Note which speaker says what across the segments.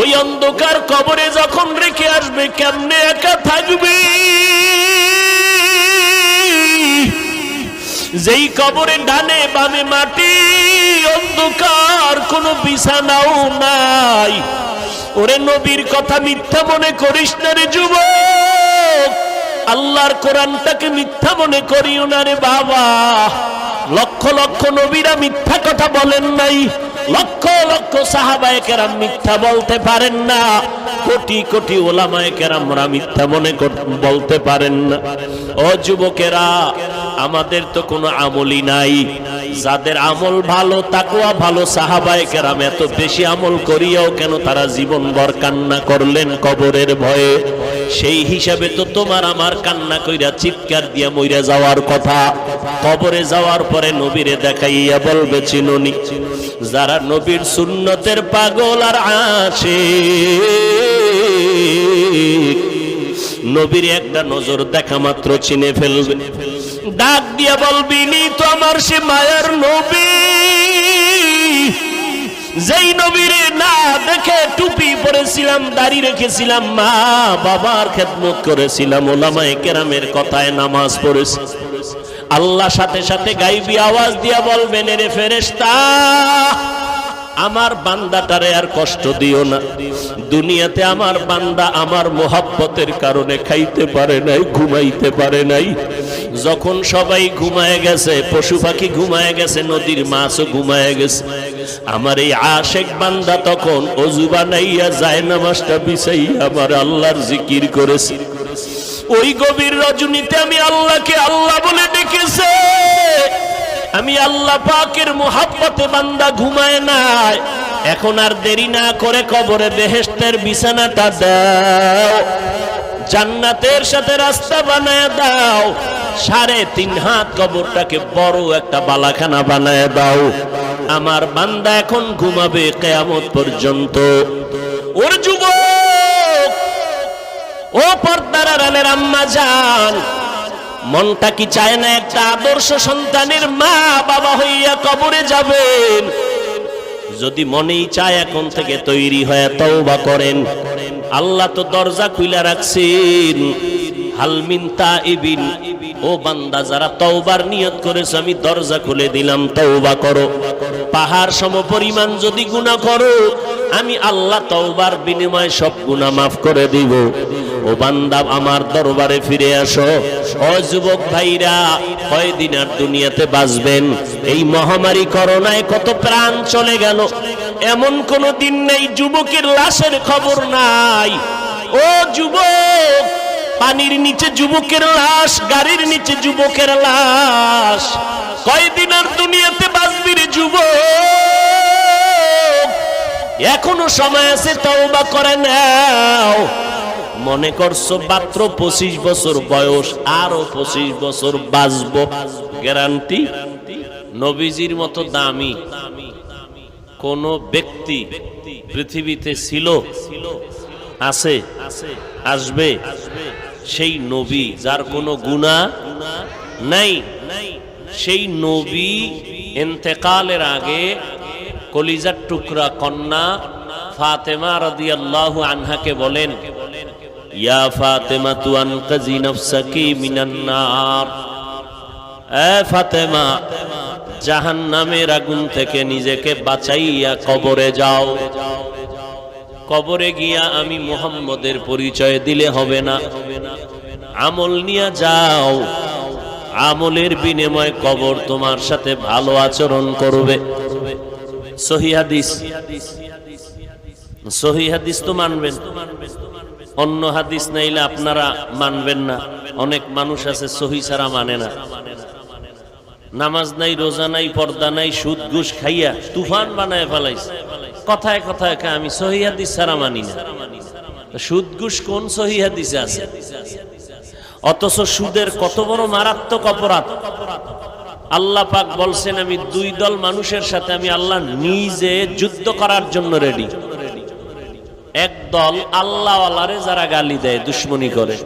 Speaker 1: ওই অন্ধকার কবরে যখন রেখে আসবে, কেমনে একা থাকবে? যেই কবরে ডানে বামে মাটি, অন্ধকার কোনো বিছানাও নাই। ওরে নবীর কথা মিথ্যা মনে করিস না রে যুবক। আল্লাহর কোরআনটাকে মিথ্যা মনে করিও না রে বাবা। লক্ষ লক্ষ নবীরা মিথ্যা কথা বলেন নাই। লক্ষ লক্ষ সাহাবায়ে কেরাম মিথ্যা বলতে পারেন না। কোটি কোটি ওলামায়ে কেরামরা মিথ্যা মনে বলতে পারেন না। ও যুবকেরা, আমাদের তো কোনো আমলই নাই। যাদের আমল ভালো তাকুয়া ভালো, সাহাবায়ে কেরাম এত বেশি আমল করিয়াও কেন তারা জীবনভর কান্না করলেন কবরের ভয়ে? সেই হিসাবে তো তোমার আমার কান্না কইরা চিৎকার দিয়া মইরা যাওয়ার কথা। কবরে যাওয়ার পরে নবীরে দেখাইয়া বলবে, চিনুনি। যারা নবীর সুন্নতের পাগল আর আসে নবীর একটা নজর দেখা মাত্র চিনে ফেলবে। ডাক দিয়ে বলবি তো আমার সে মায়ার নবী। যেই নবীরে না দেখে টুপি পরেছিলাম, দাড়ি রেখেছিলাম, মা বাবার খেদমত করেছিলাম, ওলামায়ে কেরামের কথায় নামাজ পড়েছি। আল্লাহ সাথে সাথে গাইবি আওয়াজ দিয়া বলবেন রে ফেরেশতা, আমার বান্দাটারে আর কষ্ট দিও না। দুনিয়াতে আমার বান্দা আমার মোহাব্বতের কারণে খাইতে পারে নাই, ঘুমাইতে পারে নাই। যখন সবাই ঘুমায় গেছে, পশু পাখি ঘুমায় গেছে, নদীর মাছও ঘুমায় গেছে। আমার এই আশেক বান্দা তখন অজুবা বানাইয়া যায় নামাজটা বিছাই আমার আল্লাহর জিকির করেছে। ওই গভীর রজনীতে আমি আল্লাহকে আল্লাহ বলে ডেকেছে। আমি আল্লাহ পাকের মোহাব্বতে বান্দা ঘুমায় নাই। এখন আর দেরি না করে কবরে বেহেস্তের বিছানাটা দাও। জান্নাতের সাথে রাস্তা বানায় দাও। সাড়ে তিন হাত কবরটাকে বড় একটা বালাখানা বানায় দাও। আমার বান্দা এখন ঘুমাবে কেয়ামত পর্যন্ত। ওর যুবক! ও পর্দার আড়ালের আম্মা যান মনটা কি চায় না একটা আদর্শ সন্তানের মা বাবা হইয়া কবরে যাবেন? যদি মনেই চায় এখন থেকে তৈরি হয়ে তওবা করেন। আল্লাহ তো দরজা খুইলা রাখছেন। হালমিন তাইবিন, ও বান্দা, যারা তওবার নিয়ত করেছে, আমি দরজা খুলে দিলাম, তওবা করো। পাহাড় সম পরিমাণ যদি গুনাহ করো, আমি আল্লাহ তওবার বিনিময়ে সব গুনাহ মাফ করে দিব। ও বান্দা, আমার দরবারে ফিরে আসো। ও যুবক ভাইরা কয়দিন আর দুনিয়াতে বাঁচবেন। এই মহামারী করোনায় কত প্রাণ চলে গেল। এমন কোন দিন নেই, যুবকের লাশের খবর নাই। ও যুবক, পানির নিচে যুবকের লাশ, গাড়ির নিচে যুবকের লাশ। কয়দিন আর দুনিয়াতে বাঁচবি রে যুবক? এখনও সময় আছে, তওবা করে নাও। মনে করছ মাত্র পঁচিশ বছর বয়স, আরও পঁচিশ বছর বাঁচবো? গ্যারান্টি? নবীজির মতো দামি কোন ব্যক্তি পৃথিবীতে ছিল, আছে, আসবে? সেই নবী, যার কোনো গুণা নাই। সেই নবী এন্তেকালের আগে কলিজার টুকরা কন্যা ফাতেমা রাদিয়াল্লাহু আনহাকে বলেন, ইয়া ফাতেমা, তু আনকাজি নফসাকি মিনান নার। এ ফাতেমা, জাহান্নামের আগুন থেকে নিজেকে বাঁচাইয়া কবরে যাও। কবরে গিয়া আমি মুহাম্মদের পরিচয় দিলে হবে না। আমল নিয়ে যাও। আমলের বিনিময়ে কবর তোমার সাথে ভালো আচরণ করবে। অন্য হাদিস নাইলে আপনারা মানবেন না। অনেক মানুষ আছে সহি ছাড়া মানে না। নামাজ নাই, রোজা নাই, পর্দা নাই, সুদ, ঘুষ খাইয়া তুফান বানায় ফেলাইছে। কথায় কথায় আমি সহি হাদিস ছাড়া মানি না। সুদ, ঘুষ কোন সহি হাদিসে আছে? অথচ সুদের কত বড় মারাত্মক অপরাধ। আল্লাহ পাক বলছেন, আমি দুই দল মানুষের সাথে আমি আল্লাহ নিজে যুদ্ধ করার জন্য রেডি এক দল আল্লাহওয়ালারে যারা গালি দেয়, দুশ্মনী করে।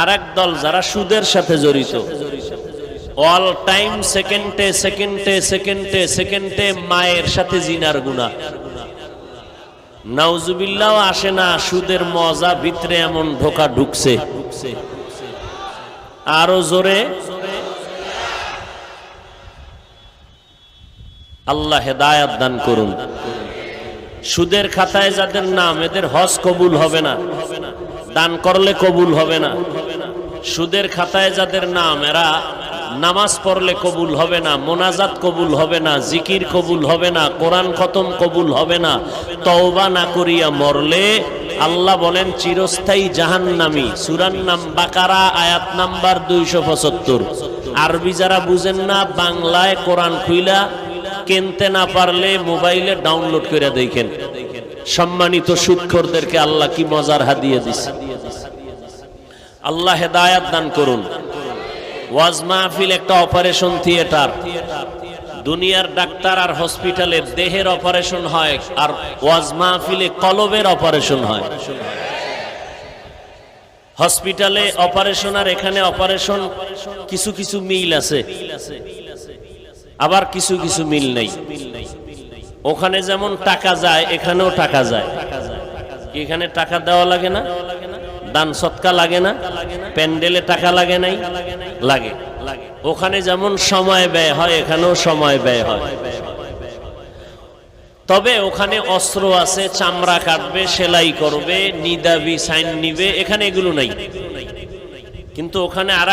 Speaker 1: আর এক দল যারা সুদের সাথে জড়িত। অল টাইম সেকেন্ডে সেকেন্ডে সেকেন্ডে সেকেন্ডে মায়ের সাথে জিনার গুণা নাউজুবিল্লাও আসে না, সুদের মজা ভিতরে এমন ঢোকা ঢুকছে। আরও জোরে। আল্লাহ হেদায়াত দান করুন। সুদের খাতায় যাদের নাম, এদের হজ কবুল হবে না। দান করলে কবুল হবে না। সুদের খাতায় যাদের নাম, এরা নামাজ পড়লে কবুল হবে না, মোনাজাত কবুল হবে না, জিকির কবুল হবে না, কোরআন খতম কবুল হবে না। তওবা না করিয়া মরলে আল্লাহ বলেন, চিরস্থায়ী জাহান্নামী। সুরান নাম বাকারা, আয়াত নাম্বার দুইশো পঁচাত্তর। আরবি যারা বুঝেন না, বাংলায় কোরআন খুইলা কিনতে না পারলে মোবাইলে ডাউনলোড করে দেখেন। সম্মানিত সুৎখরদেরকে আল্লাহ কি মজার হাদিয়ে দিছে। আল্লাহ হেদায়াত দান করুন। ওয়াজ মাহফিল একটা অপারেশন থিয়েটার। দুনিয়ার ডাক্তার আর হসপিটালে দেহের অপারেশন হয় আর ওয়াজ মাহফিলে কলবের অপারেশন হয়। হসপিটালে অপারেশন আর এখানে অপারেশন কিছু কিছু মিল আছে। আবার কিছু কিছু মিল নেই। ওখানে যেমন টাকা যায়, এখানেও টাকা যায়। এখানে টাকা দেওয়া লাগে না? দান সৎকা লাগে না, প্যান্ডেলে টাকা লাগে নাই, লাগে। ওখানে যেমন সময় ব্যয় হয়, এখানেও সময় ব্যয় হয়। তবে ওখানে অস্ত্র আছে, চামড়া কাটবে, সেলাই করবে, নিদাবি, সাইন নিবে, এখানে এগুলো নাই। কিন্তু ওখানে আর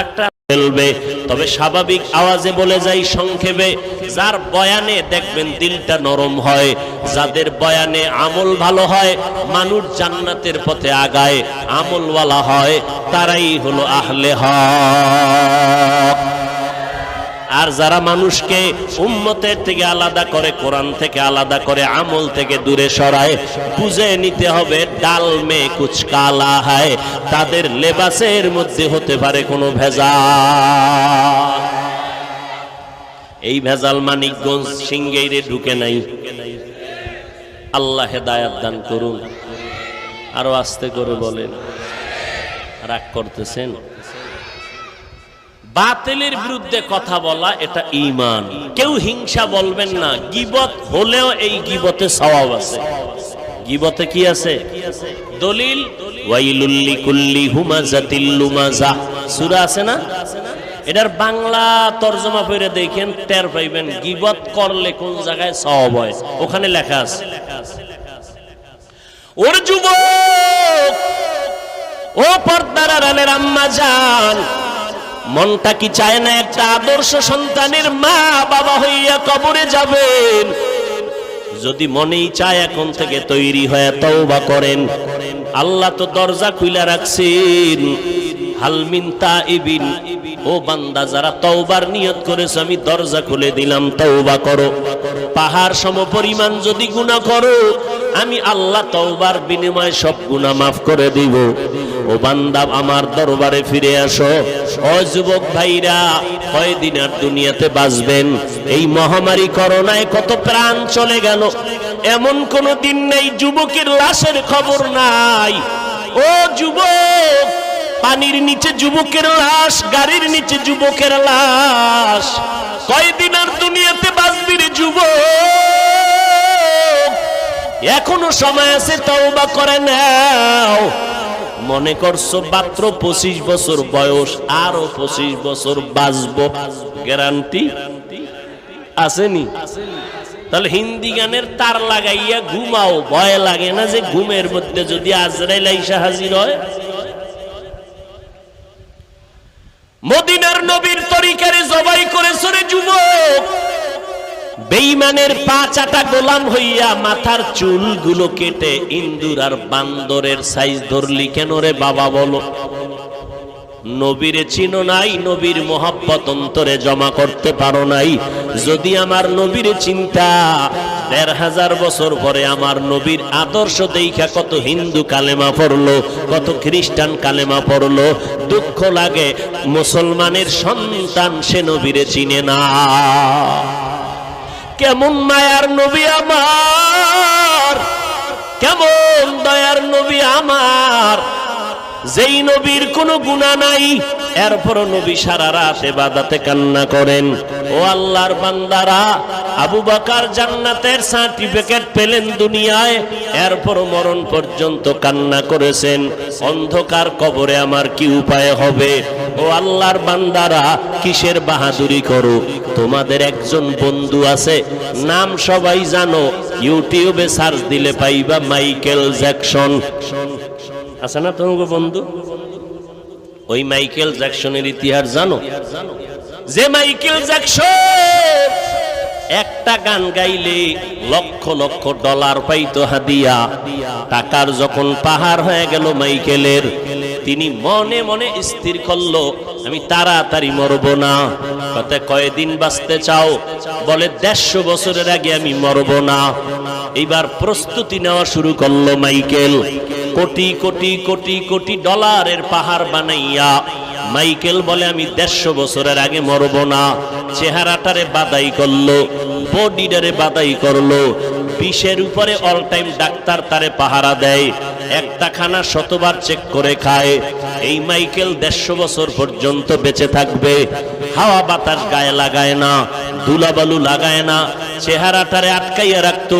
Speaker 1: ফেলবে। তবে স্বাভাবিক আওয়াজে বলে যাই সংক্ষেপে, যার বয়ানে দেখবেন দিলটা নরম হয়, যাদের বয়ানে আমল ভালো হয়, মানুষ জান্নাতের পথে আগায়, আমলওয়ালা হয়, তারাই হলো আহলে হক। আর যারা মানুষকে উম্মতের থেকে আলাদা করে, কোরআন থেকে আলাদা করে, আমল থেকে দূরে সরায়, বুঝে নিতে হবে ডাল মে কুচ কালা হয় তাদের লেবাসের মধ্যে হতে পারে কোনো ভেজাল। এই ভেজাল মানিকগঞ্জ সিঙ্গেইরে ঢুকে নাই। আল্লাহ হেদায়াত দান করুন। আরও আস্তে করে বলেন। রাগ করতেছেন? বাতিলের বিরুদ্ধে কথা বলা, এটা ইমান কেউ হিংসা বলবেন না, গিবত হলেও এই গিবতে সওয়াব আছে। গিবতে কি আছে? দলিল ওয়াইলুল্লি কুল্লি হুমাজাতিল লুমাজা। সূরা আছে না? এটার বাংলা তরজমা করে দেখেন, টের পাইবেন, গিবত করলে কোন জায়গায় সওয়াব হয়? ওখানে লেখা আছে। ওর যুবক, ও পর্দার আড়ালের আম্মা জান, মনটা কি চায় না? একটা আদর্শ সন্তানের মা বাবা হইয়া কবরে যাবেন। যদি মনেই চায় এখন থেকে তৈরি হয়ে তওবা করেন। আল্লাহ তো দরজা খুইলা রাখছেন। ও বান্দা, যারা তওবার নিয়ত করেছে, আমি দরজা খুলে দিলাম, তওবা করো। পাহাড় সম পরিমাণ যদি গুনাহ করো, আমি আল্লাহ তওবার বিনিময়ে সব গুনাহ মাফ করে দিব। ও বান্দা, আমার দরবারে ফিরে আসো। ও যুবক ভাইরা কয়দিন আর দুনিয়াতে বাঁচবেন? এই মহামারী করোনায় কত প্রাণ চলে গেল। এমন কোন দিন নেই, যুবকের লাশের খবর নাই। ও যুবক, পানির নিচে যুবকের লাশ, গাড়ির নিচে যুবকের লাশ। কয়দিন আর দুনিয়াতে বাঁচবি রে যুবক? এখনও সময় আছে, তওবা করে নাও। মনে করছ মাত্র পঁচিশ বছর বয়স, আরও পঁচিশ বছর বাঁচবো? গ্যারান্টি আসেনি? তাহলে হিন্দি গানের তার লাগাইয়া ঘুমাও। ভয় লাগে না যে ঘুমের মধ্যে যদি আজরাইল আইসা হাজির হয়? মদিনার নবীর তরিকারে জবাই করেছে রে যুবক। বেইমানের পা চাটা গোলাম হইয়া মাথার চুলগুলো কেটে ইন্দুর আর বান্দরের সাইজ ধরলি কেন রে বাবা বলো? নবীরে চিনো নাই, নবীর মোহাব্বত অন্তরে জমা করতে পারো নাই। যদি আমার নবীর চিন্তা, দেড় হাজার বছর পরে আমার নবীর আদর্শ দেখা কত হিন্দু কালেমা পড়ল, কত খ্রিস্টান কালেমা পড়ল, দুঃখ লাগে, মুসলমানের সন্তান সে নবীরে চিনে না। কেমন মায়ার নবী আমার? কেমন দয়ার নবী আমার? যেই নবীর কোনো গুণা নাই এরপরও নবী সারা রাত এবাদাতে কান্না করেন। ও আল্লাহর বান্দারা, আবু বাকার জান্নাতের সার্টিফিকেট পেলেন দুনিয়ায়, এরপরও মরণ পর্যন্ত কান্না করেছেন। অন্ধকার কবরে আমার কি উপায় হবে? ও আল্লাহর বান্দারা, কিসের বাহাদুরি করো? তোমাদের একজন বন্ধু আছে, নাম সবাই জানো। ইউটিউবে সার্চ দিলে পাইবা মাইকেল জ্যাকসন। আছে না তোমার বন্ধু? ওই মাইকেল জ্যাকসনের ইতিহাস জানো? যে মাইকেল জ্যাকসন একটা গান গাইলে লক্ষ লক্ষ ডলার পাইতো হাদিয়া। টাকার যখন পাহাড় হয়ে গেল মাইকেলের, তিনি মনে মনে স্থির করল, আমি তাড়াতাড়ি মরব না। কতে কয়দিন বাঁচতে চাও? বলে দেড়শো বছরের আগে আমি মরব না। এইবার প্রস্তুতি নেওয়া শুরু করল মাইকেল। কোটি কোটি কোটি কোটি ডলারের পাহাড় বানাইয়া মাইকেল বলে, আমি দেড়শো বছরের আগে মরব না। চেহারাটারে বাদাই করল, বডিটারে বাদাই করল। বিষের উপরে অল টাইম ডাক্তার তারে পাহারা দেয় একটা খানা শতবার চেক করে খায়। এই মাইকেল দেড়শো বছর পর্যন্ত বেঁচে থাকবে, হাওয়া বাতাস গায়ে লাগায় না, ধুলাবালু লাগায় না। চেহারাটারে আটকাইয়া রাখতো,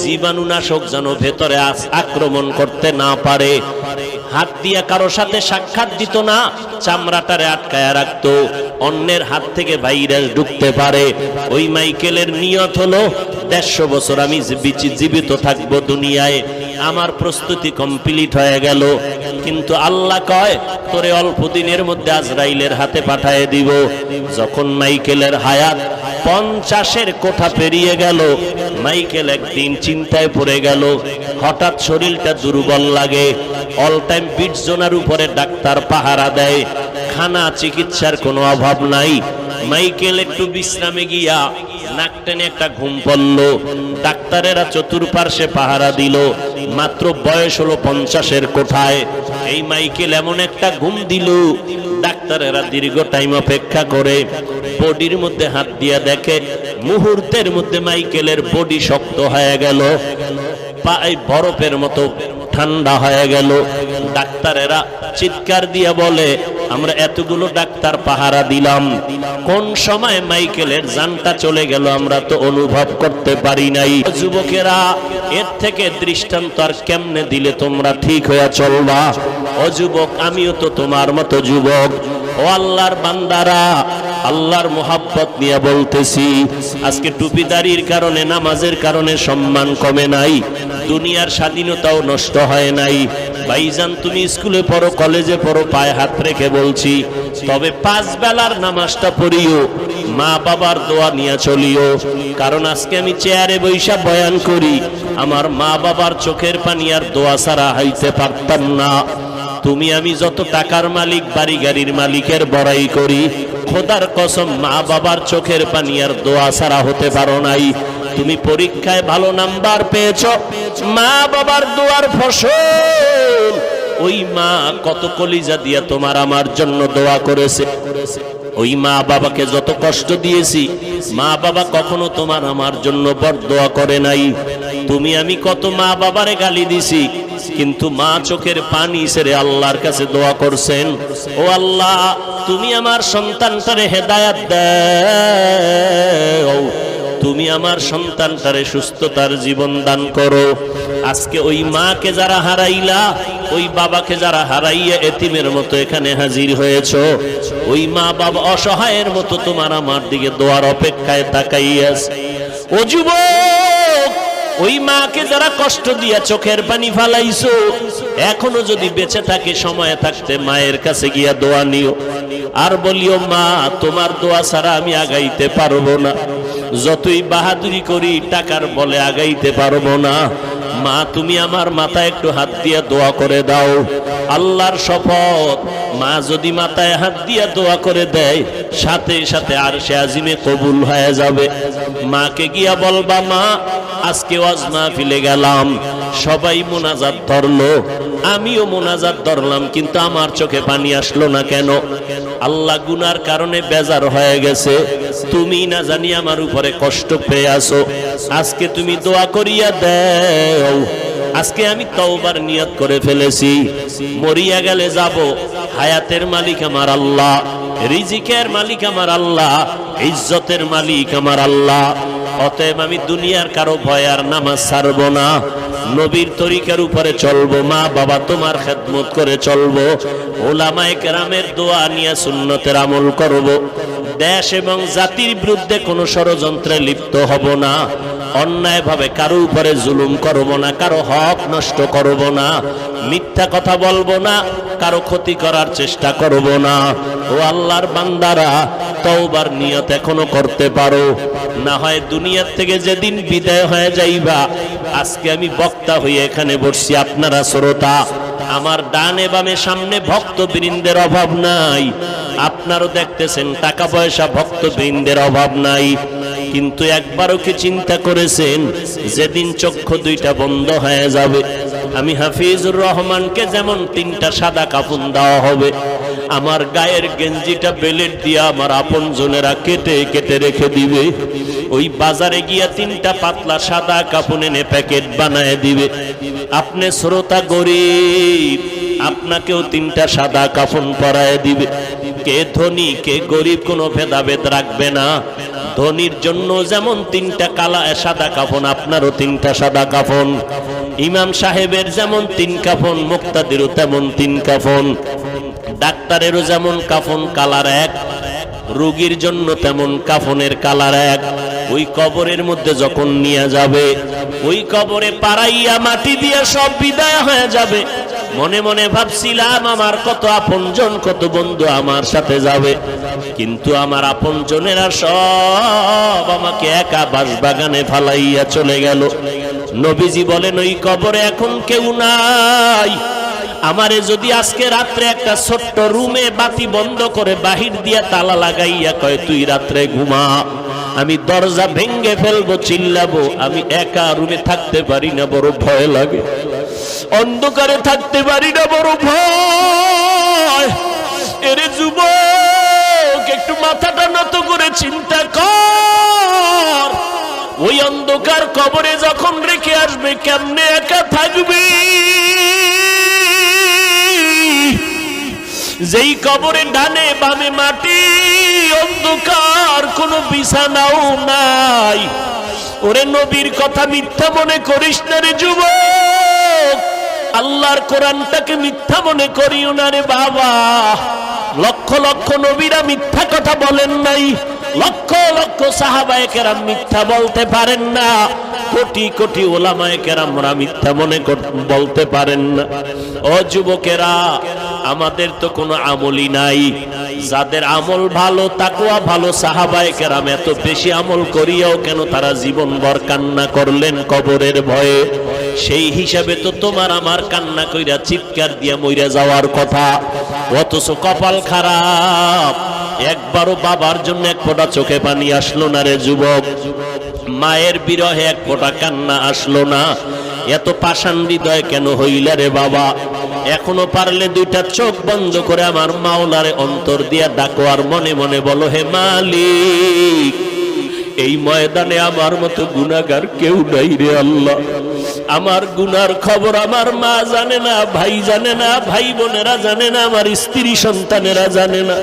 Speaker 1: জীবাণুনাশক যেন ভেতরে আক্রমণ করতে না পারে। হাত দিয়া কারও সাথে সাক্ষাৎ দিত না চামড়াটারে আটকায় রাখতো। অন্যের হাত থেকে ভাইরাস ঢুকতে পারে। ওই মাইকেলের নিয়ত হলো, দেড়শো বছর আমি জীবিত থাকব দুনিয়ায়। আমার প্রস্তুতি কমপ্লিট হয়ে গেল। কিন্তু আল্লাহ কয়, তোরে অল্প দিনের মধ্যে আজরাইলের হাতে পাঠায় দিব। যখন মাইকেলের হায়াত পঞ্চাশের কোঠা পেরিয়ে গেল, মাইকেল একদিন চিন্তায় পড়ে গেল, হঠাৎ শরীরটা দুর্বল লাগে। অল টাইম বিট জোনার উপরে ডাক্তার পাহারা দেয়। খানা, চিকিৎসার কোনো অভাব নাই। মাইকেল একটু বিশ্রামে গিয়া নাক টেনে একটা ঘুম পড়ল। ডাক্তারেরা চতুর্পার্শ্বে পাহারা দিল। মাত্র বয়স হলো পঞ্চাশের কোঠায়। এই মাইকেল এমন একটা ঘুম দিল। ডাক্তারেরা দীর্ঘ টাইম অপেক্ষা করে। বডির মধ্যে হাত দিয়া দেখে। মুহূর্তের মধ্যে মাইকেলের বডি শক্ত হয়ে গেল। বরফের মতো ঠান্ডা হয়ে গেল। ডাক্তারেরা চিৎকার দিয়ে বলে, আমরা এতগুলো ডাক্তার পাহারা দিলাম। কোন সময় মাইকেলের জানটা চলে গেল আমরা তো অনুভব করতে পারি নাই। যুবকেরা, এর থেকে দৃষ্টান্ত আর কেমনে দিলে তোমরা ঠিক হয়ে চলবা? অযুবক আমিও তো তোমার মতো যুবক। ও আল্লাহর বান্দারা, আল্লাহর মোহাব্বত নিয়ে বলতেছি, আজকে টুপিদারির কারণে, নামাজের কারণে সম্মান কমে নাই, দুনিয়ার স্বাধীনতাও নষ্ট হয় নাই। ভাইজান, তুমি স্কুলে পড়ো, কলেজে পড়ো, পায়ে হাত রেখে বলছি, তবে পাঁচ বেলার নামাজটা পড়িও, মা বাবার দোয়া নিয়ে চলিও। কারণ আজকে আমি চেয়ারে বৈশা বয়ান করি, আমার মা বাবার চোখের পানি আর দোয়া ছাড়া হাইতে পারতাম না। তুমি আমি যত টাকার মালিক বাড়ি গাড়ির মালিকের বড়াই করি, খোদার কসম মা বাবার চোখের পানি আর দোয়া ছাড়া হতে পারো নাই। তুমি পরীক্ষায় ভালো নাম্বার পেয়েছ, মা বাবার দোয়ার ফসল। ওই মা কত কলিজা দিয়া তোমার আমার জন্য দোয়া করেছে। ওই মা বাবাকে যত কষ্ট দিয়েছি, মা বাবা কখনো তোমার আমার জন্য বর দোয়া করে নাই। তুমি আমি কত মা বাবারে গালি দিছি কিন্তু মা চোখের পানি ছেড়ে আল্লাহর কাছে দোয়া করছেন, ও আল্লাহ, তুমি আমার সন্তানটারে হেদায়াত দাও। তুমি আমার সন্তানটারে সুস্থতার জীবন দান করো। আজকে ওই মাকে যারা হারাইলা, ওই বাবাকে যারা হারাইয়া এতিমের মতো এখানে হাজির হয়েছ, ওই মা বাবা অসহায়ের মতো তোমার আমার দিকে দোয়ার অপেক্ষায় তাকাইয়াছে। ও যুবক! ওই মাকে যারা কষ্ট দিয়া চোখের পানি ফালাইছো, এখনও যদি বেঁচে থাকে, সময় থাকতে মায়ের কাছে গিয়া দোয়া নিও। আর বলিও, মা, তোমার দোয়া ছাড়া আমি আগাইতে পারব না। যতই বাহাদুরি করি, টাকার বলে আগাইতে পারব না। মা, তুমি আমার মাথায় একটু হাত দিয়া দোয়া করে দাও। আল্লাহর শপথ। মা যদি মাথায় হাত দিয়া দোয়া করে দেয়, সাথে সাথে আর সে আজিমে কবুল হয়ে যাবে। মাকে গিয়া বলবা, মা, আজকে ওয়াজ মাহফিলে গেলাম। সবাই মোনাজাত ধরলো। আমিও মোনাজাত ধরলাম, কিন্তু আমার চোখে পানি আসলো না কেন? আল্লাহ গুনার কারণে বেজার হয়ে গেছে। তুমি না জানি আমার উপরে কষ্ট পেয়ে আসো আজকে তুমি দোয়া করিয়া দেও। আজকে আমি তওবার নিয়ত করে ফেলেছি। মরিয়া গেলে যাব। হায়াতের মালিক আমার আল্লাহ, রিজিকের মালিক আমার আল্লাহ, ইজ্জতের মালিক আমার আল্লাহ। অতএব আমি দুনিয়ার কারও ভয় আর নামাজ ছাড়বো না। নবীর তরিকার উপরে চলবো, মা বাবা তোমার খেদমত করে চলবো, ওলামায় কেরামের দোয়া নিয়ে সুন্নতের আমল করব। দেশ এবং জাতির বিরুদ্ধে কোনো ষড়যন্ত্রে লিপ্ত হব না। অন্যায়ভাবে কারও উপরে জুলুম করব না, কারও হক নষ্ট করব না, মিথ্যা কথা বলব না, কারও ক্ষতি করার চেষ্টা করব না। ও আল্লাহর বান্দারা, তওবার নিয়ত এখনও করতে পারো। না হয় দুনিয়ার থেকে যেদিন বিদায় হয়ে যাইবা, আজকে আমি বক্তা হয়ে এখানে বসছি, আপনারা শ্রোতা। আমার ডানে বামে সামনে ভক্ত বৃন্দের অভাব নাই। আপনারও দেখতেছেন, টাকা পয়সা ভক্ত বৃন্দের অভাব নাই। কিন্তু একবারও কি চিন্তা করেছেন, যেদিন চক্ষু দুইটা বন্ধ হয়ে যাবে? আমি হাফিজুর রহমানকে যেমন তিনটা সাদা কাফন দেওয়া হবে, আমার গায়ের গেঞ্জিটা বেলেট দিয়ে আমার আপন জনেরা কেটে কেটে রেখে দিবে। ওই বাজারে গিয়া তিনটা পাতলা সাদা কাপড় এনে প্যাকেট বানায় দিবে। আপনি শ্রোতা গরিব, আপনাকেও তিনটা সাদা কাফন পরায় দিবে। কে ধনী, কে গরিব কোনো ভেদাভেদ রাখবে না। ধনির জন্য যেমন তিনটা কালা সাদা কাফন, আপনারও তিনটা সাদা কাফন। ইমাম সাহেবের যেমন তিন কাফন, মুক্তাদেরও তেমন তিন কাফন। ডাক্তারেরও যেমন কাফন, কালার এক। রোগীর জন্য তেমন কাফনের কালার এক। ওই কবরের মধ্যে যখন নিয়ে যাবে, ওই কবরে পাড়াইয়া মাটি দিয়ে সব বিদায় হয়ে যাবে। মনে মনে ভাবছিলাম আমার কত আপনজন, কত বন্ধু আমার সাথে যাবে। কিন্তু আমার আপনজনেরা সব আমাকে একা বাসবাগানে ফালাইয়া চলে গেল। নবীজি বলেন, ওই কবরে এখন কেউ নাই। আমারে যদি আজকে রাত্রে একটা ছোট্ট রুমে বাতি বন্ধ করে বাহির দিয়া তালা লাগাইয়া কয়, তুই রাত্রে ঘুমা। আমি দরজা ভেঙ্গে ফেলব, চিল্লাবো। আমি একা রুমে থাকতে পারি না, বড় ভয় লাগে। অন্ধকারে থাকতে পারি না, বড় ভয় এরে যুবক, একটু মাথাটা নত করে চিন্তা কর। ওই অন্ধকার কবরে যখন রেখে আসবে, কেমনে একা থাকবে? যেই কবরে ডানে বামে মাটি, অন্ধকার কোনো বিছানাও নাই। ওরে নবীর কথা মিথ্যা মনে করিস না রে যুবক। আল্লাহর কোরআনটাকে মিথ্যা মনে করিও না রে বাবা। লক্ষ লক্ষ নবীরা মিথ্যা কথা বলেন নাই। লক্ষ লক্ষ সাহাবায় কেরাম মিথ্যা বলতে পারেন না। কোটি কোটি ওলামায় কেরামরা মিথ্যা মনে বলতে পারেন না। ও যুবকেরা আমাদের তো কোনো আমলই নাই। যাদের আমল ভালো তাকুয়া ভালো, সাহাবায়ে কেরাম এত বেশি আমল করিয়াও কেন তারা জীবনভর কান্না করলেন কবরের ভয়ে? সেই হিসাবে তো তোমার আমার কান্না কইরা চিৎকার দিয়া মইরা যাওয়ার কথা। অথচ কপাল খারাপ। একবারও বাবার জন্য এক ফোঁটা চোখে পানি আসলো না রে যুবক। মায়ের বিরহে এক ফোঁটা কান্না আসলো না। এত পাষাণ হৃদয় কেন হইলা রে বাবা? এখনও পারলে দুইটা চোখ বন্ধ করে আমার মাওলারে অন্তর দিয়া ডাকো আর মনে মনে বলো, হে মালিক এই ময়দানে আমার মতো গুনাগার কেউ নাই রে আল্লাহ। আমার গুনার খবর আমার মা জানে না, ভাই জানে না, ভাই বোনেরা জানে না, আমার স্ত্রী সন্তানেরা জানে না।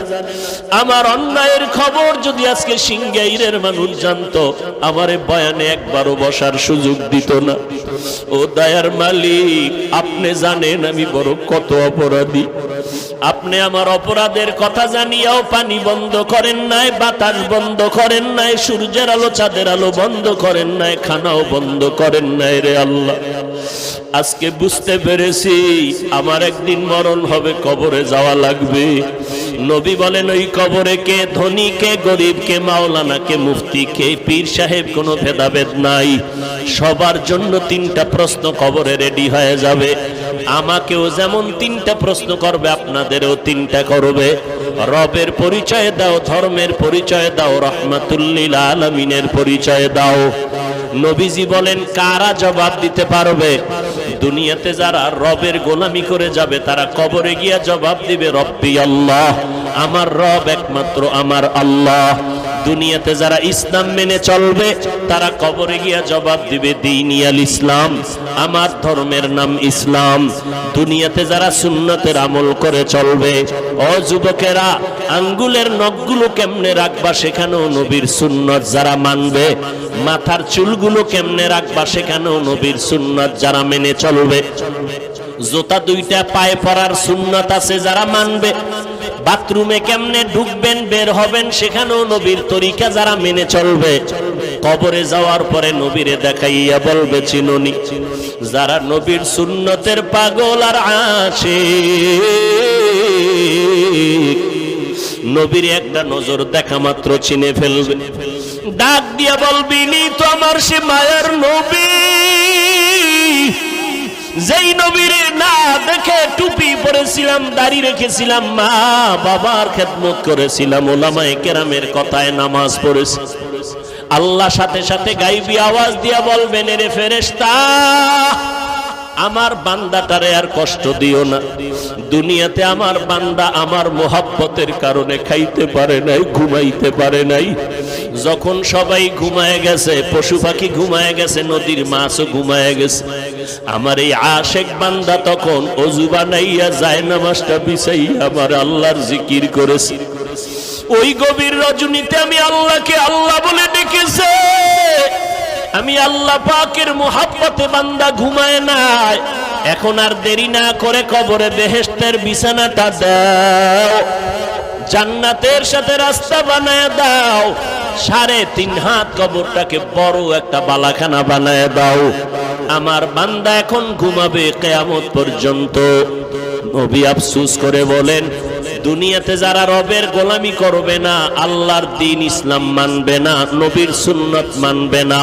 Speaker 1: আমার অন্যায়ের খবর যদি আজকে সিংগাইরের মানুষ জানতো, আমারে বয়ানে একবারও বসার সুযোগ দিত না। ও দয়ার মালিক, আপনি জানেন আমি বড় কত অপরাধী। আপনি আমার অপরাধের কথা জানিয়াও পানি বন্ধ করেন নাই, বাতাস বন্ধ করেন নাই, সূর্যের আলো, চাঁদের আলো বন্ধ করেন নাই, খানাও বন্ধ করেন নাই রে আল্লাহ। আজকে বুঝতে পেরেছি আমার একদিন মরণ হবে, কবরে যাওয়া লাগবে। নবী বলেন, ওই কবরে কে ধনী, কে গরিব, কে মাওলানা, কে মুফতি, কে পীর সাহেব, কোনো ভেদাভেদ নাই। সবার জন্য তিনটা প্রশ্ন কবরে রেডি হয়ে যাবে। আমাকেও যেমন তিনটা প্রশ্ন করবে, আপনাদেরও তিনটা করবে। রবের পরিচয় দাও, ধর্মের পরিচয় দাও, রহমাতুল্লিল আলমিনের পরিচয় দাও। নবীজি বলেন, কারা জবাব দিতে পারবে? দুনিয়াতে যারা রবের গোলামি করে যাবে, তারা কবরে গিয়া জবাব দিবে, রব্বি আল্লাহ। আমার রব একমাত্র আমার আল্লাহ। দুনিয়াতে যারা ইসলাম মেনে চলবে, তারা কবরে গিয়া জবাব দিবে দিনিয়াল ইসলাম, আমার ধর্মের নাম ইসলাম। দুনিয়াতে যারা সুন্নতের আমল করে চলবে ও যুবকেরা, আঙ্গুলের নখগুলো কেমনে রাখবা সেখানেও নবীর সুন্নত যারা মানবে, মাথার চুলগুলো কেমনে রাখবা সেখানেও নবীর সুন্নত যারা মেনে চলবে? জোতা দুইটা পায়ে পরার সুন্নত আছে যারা মানবে বাথরুমে কেমনে ঢুকবেন, বের হবেন, সেখানেও নবীর তরিকা যারা মেনে চলবে। কবরে যাওয়ার পরে নবীরে দেখাইয়া বলবে, চিনুনি, যারা নবীর সুন্নতের পাগল আর আসে নবীর একটা নজর দেখা মাত্র চিনে ফেলবে। ডাক দিয়া বলবি, নি তো আমার সে মায়ের নবী। যেই নবীরে না দেখে টুপি পরেছিলাম, দাড়ি রেখেছিলাম, মা বাবার খেদমত করেছিলাম, ওলামায় কেরামের কথায় নামাজ পড়েছি। আল্লাহ সাথে সাথে গাইবি আওয়াজ দিয়া বলবেন, এরে ফেরেশতা, আমার বান্দাটারে আর কষ্ট দিও না। দুনিয়াতে আমার বান্দা আমার মোহাব্বতের কারণে খাইতে পারে নাই, ঘুমাইতে পারে নাই। যখন সবাই ঘুমায় গেছে, পশু পাখি ঘুমায় গেছে, নদীর মাছও ঘুমায় গেছে। আমার এই আশেক বান্দা তখন অজু বানাইয়া যায়, নামাজটা বিছাই আমার আল্লাহর জিকির করেছে। ওই গভীর রজনীতে আমি আল্লাহকে আল্লাহ বলে ডেকেছে। আমি আল্লাহ পাকের মোহাব্বতে বান্দা ঘুমায় নাই। এখন আর দেরি না করে কবরে বেহেস্তের বিছানাটা দাও। জান্নাতের সাথে রাস্তা বানায় দাও। সাড়ে তিন হাত কবরটাকে বড় একটা বালাখানা বানায় দাও। আমার বান্দা এখন ঘুমাবে কেয়ামত পর্যন্ত। নবী আফসুস করে বলেন, দুনিয়াতে যারা রবের গোলামি করবে না, আল্লাহর দিন ইসলাম মানবে না, নবীর সুন্নত মানবে না।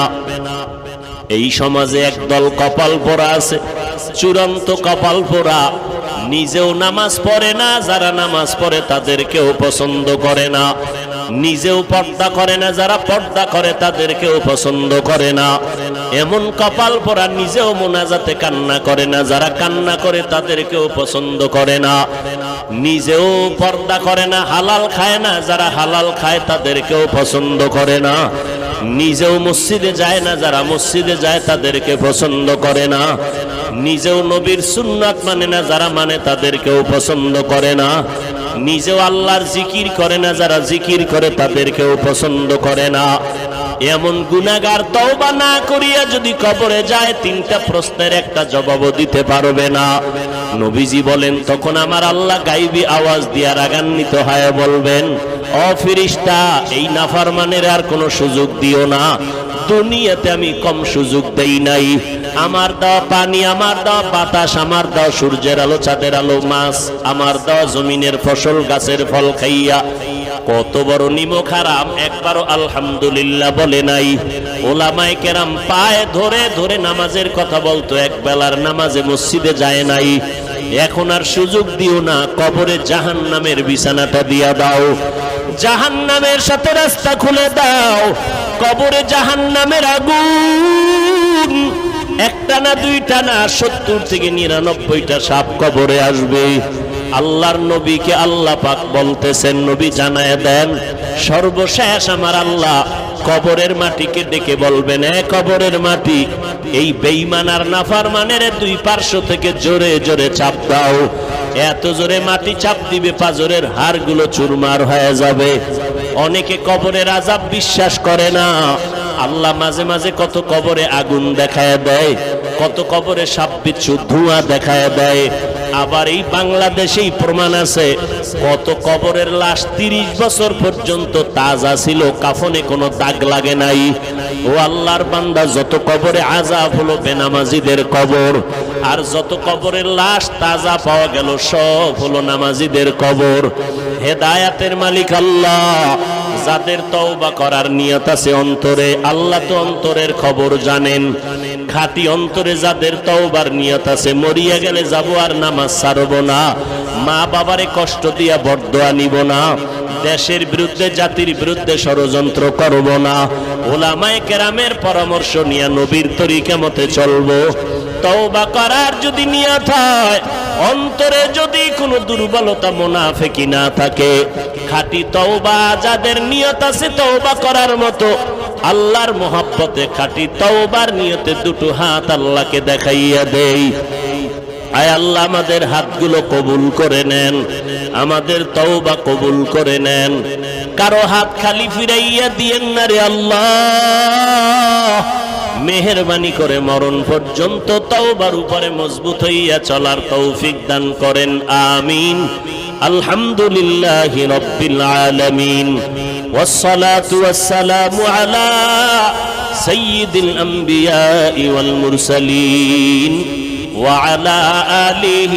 Speaker 1: এই সমাজে একদল কপাল পোড়া আছে, চূড়ান্ত কপাল পোড়া। নিজেও নামাজ পড়ে না, যারা নামাজ পড়ে তাদেরকেও পছন্দ করে না। নিজেও পর্দা করে না, যারা পর্দা করে তাদেরকেও পছন্দ করে না। এমন কপাল পরা নিজেও মোনাজাতে কান্না করে না, যারা কান্না করে তাদেরকেও পছন্দ করে না। নিজেও পর্দা করে না, হালাল খায় না, যারা হালাল খায় তাদেরকেও পছন্দ করে না। নিজেও মসজিদে যায় না, যারা মসজিদে যায় তাদেরকে পছন্দ করে না। নিজেও নবীর সুন্নাত মানে না, যারা মানে তাদেরকেও পছন্দ করে না। নিজেও আল্লাহর জিকির করে না, যারা জিকির করে তাদেরকেও পছন্দ করে না। এমন গুনাগার তওবা না করিয়া যদি কবরে যায়, তিনটা প্রশ্নের একটা জবাবও দিতে পারবে না। নবীজি বলেন, তখন আমার আল্লাহ গাইবি আওয়াজ দিয়া রাগান্বিত হয়ে বলবেন অ ফিরিস্তা, এই নাফারমানের আর কোনো সুযোগ দিও না। দুনিয়াতে আমি কম সুযোগ দেই নাই। আমার দেওয়া পানি, আমার দেওয়া বাতাস, আমার দেওয়া সূর্যের আলো, চাঁদের আলো, মাছ, আমার দেওয়া জমিনের ফসল, গাছের ফল খাইয়া কত বড় নিমক হারাম, একবারও আলহামদুলিল্লাহ বলে নাই। ওলামায় কেরাম পায়ে ধরে ধরে নামাজের কথা বলতো, এক বেলার নামাজে মসজিদে যায় নাই। এখন আর সুযোগ দিও না, কবরে জাহান নামের বিছানাটা দিয়া দাও। জাহান নামের সাথে রাস্তা খুলে দাও, কবরে জাহান নামের আগুন। একটা না দুইটা না, সত্তর থেকে নিরানব্বইটা সাপ কবরে আসবে। আল্লাহর নবীকে আল্লাহ পাক বলতেছেন, নবী জানায় দেন, সর্বশেষ আমার আল্লাহ কবরের মাটিকে ডেকে বলবেন, এ কবরের মাটি, এই বেইমান আর নাফার মানের দুই পার্শ্ব থেকে জোরে জোরে চাপ দাও। এত জোরে মাটি চাপ দিবে, পাজরের হাড়গুলো চুরমার হয়ে যাবে। অনেকে কবরের আজাব বিশ্বাস করে না। আল্লাহ মাঝে মাঝে কত কবরে আগুন দেখায় দেয়, কত কবরে সাপ বিচ্ছু ধোঁয়া দেখায় দেয়। আবার এই বাংলাদেশেই প্রমাণ আছে। কত কবরের লাশ তিরিশ বছর পর্যন্ত তাজা ছিল, কাফনে কোনো দাগ লাগে নাই। ও আল্লাহর বান্দা, যত কবরে আজাব হলো বেনামাজিদের কবর, আর যত কবরের লাশ তাজা পাওয়া গেল, সব হলো নামাজিদের কবর। হেদায়াতের মালিক আল্লাহ, যাদের তওবা করার নিয়ত আছে অন্তরে, আল্লাহ তো অন্তরের খবর জানেন। খাঁটি অন্তরে যাদের তওবার নিয়ত আছে, মরিয়া গেলে যাব আর নামাজ ছাড়ব না। মা বাবারে কষ্ট দিয়া বরদোয়া নিব না। দেশের বিরুদ্ধে, জাতির বিরুদ্ধে ষড়যন্ত্র করব না। ওলামায় কেরামের পরামর্শ নিয়ে নবীর তরিকা মতে চলবো। তওবা করার যদি নিয়ত হয় অন্তরে যদি কোনো দুর্বলতা মোনাফেকি না থাকে, খাঁটি তওবা যাদের নিয়ত আছে তওবা করার মতো, আল্লাহর মোহাব্বতে খাঁটি তওবার নিয়তে দুটো হাত আল্লাহকে দেখাইয়া দেই। আয় আল্লাহ, আমাদের হাতগুলো কবুল করে নেন, আমাদের তওবা কবুল করে নেন। কারও হাত খালি ফিরাইয়া দিয়েন না রে আল্লাহ। মেহেরবানি করে মরণ পর্যন্ত তওবার উপরে মজবুত হইয়া চলার তৌফিক দান করেন আমিন আলহামদুলিল্লাহি রব্বিল আলামিন والصلاة والسلام على سيد الأنبياء والمرسلين وعلى آله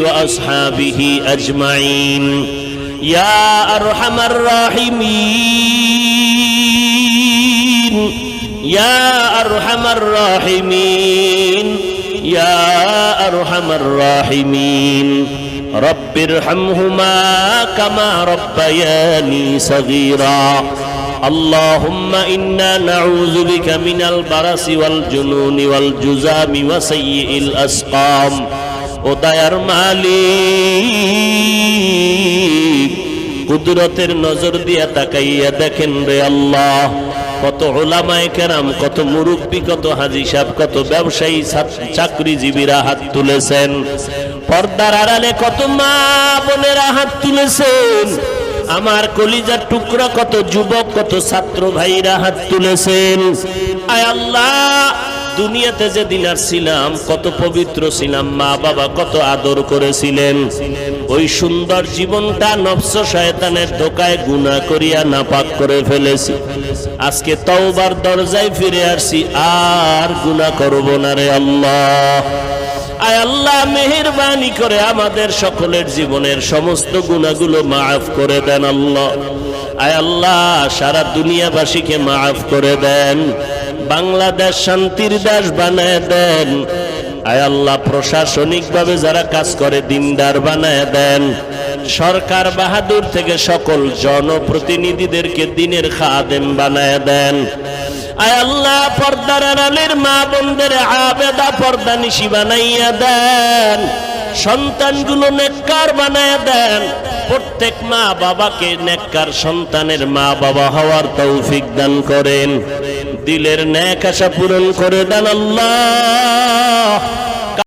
Speaker 1: وأصحابه أجمعين يا أرحم الراحمين يا أرحم الراحمين يا أرحم الراحمين رب ارحمهما كما ربياني صغيرا اللهم إنا نعوذ بك من البرس والجنون والجزام وسيء الأسقام ودير মালিক কুদরতের নজর দিয়া তাকাইয়া দেখেন রে আল্লাহ কত ওলামায় কেরাম, কত মুরব্বী, কত হাজি সাহেব, কত ব্যবসায়ী চাকরিজীবীরা হাত তুলেছেন। পর্দার আড়ালে কত মা বোনেরা হাত তুলেছেন। আমার কলিজার টুকরা কত যুবক, কত ছাত্র ভাইরা হাত তুলেছেন। আয় আল্লাহ দুনিয়াতে যেদিন আসছিলাম কত পবিত্র ছিলাম, মা বাবা কত আদর করেছিলেন। ওই সুন্দর জীবনটা নফস শয়তানের ধোকায় গুণা করিয়া নাপাক করে ফেলেছি। আজকে তওবার দরজায় ফিরে আসছি, আর গুণা করব না রে আল্লাহ। আয় আল্লাহ, মেহেরবানি করে আমাদের সকলের জীবনের সমস্ত গুণাগুলো মাফ করে দেন আল্লাহ। আয় আল্লাহ, সারা দুনিয়াবাসীকে মাফ করে দেন। বাংলাদেশ শান্তির দেশ বানায় দেন। আয় আল্লাহ, প্রশাসনিকভাবে যারা কাজ করে, দিনদার বানায় দেন। সরকার বাহাদুর থেকে সকল জনপ্রতিনিধিদেরকে দিনের খাদেম বানায় দেন। আয় আল্লাহ, পর্দার আড়ালের মা বোনদের আবেদা পর্দা নিশি বানাইয়া দেন। সন্তানগুলো নেককার বানায় দেন। প্রত্যেক মা বাবাকে নেককার সন্তানের মা বাবা হওয়ার তৌফিক দান করেন। দিলের ন্যাক আশা পূরণ করে দেন আল্লাহ।